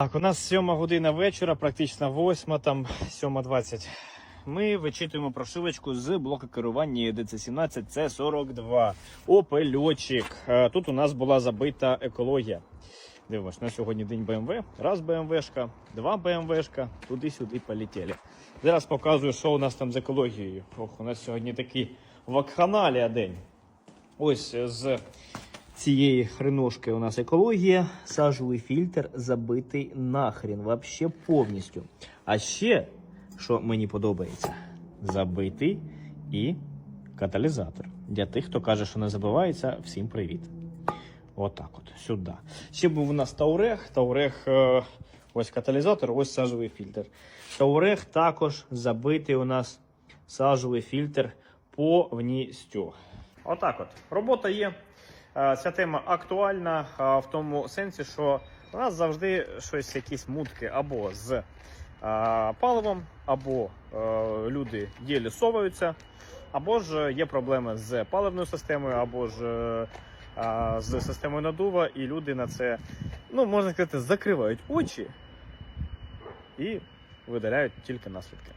Так, у нас сьома година вечора, практично восьма, там 7.20. Ми вичитуємо прошивочку з блоку керування DC17 C42. Опельочик. Е, Тут у нас була забита екологія. Дивимось, на сьогодні день БМВ. Раз БМВшка, два БМВшка, туди-сюди полетіли. Зараз показую, що у нас там з екологією. Ох, у нас сьогодні такий вакханалія день. Ось е, з цієї хреношки у нас екологія, сажовий фільтр забитий нахрін, вообще повністю. А ще, що мені подобається, забитий і каталізатор. Для тих, хто каже, що не забивається, всім привіт. Отак от, сюди. Ще був у нас Таурех. Таурех, е, ось каталізатор, ось сажовий фільтр. Таурех також забитий у нас сажовий фільтр повністю. Отак от. Робота є. Е, Ця тема актуальна е, в тому сенсі, що у нас завжди щось, якісь мутки або з е, паливом, або люди єлі соваються, або ж є проблеми з паливною системою, або ж з системою надува, і люди на це, ну можна сказати, закривають очі і видаляють тільки наслідки.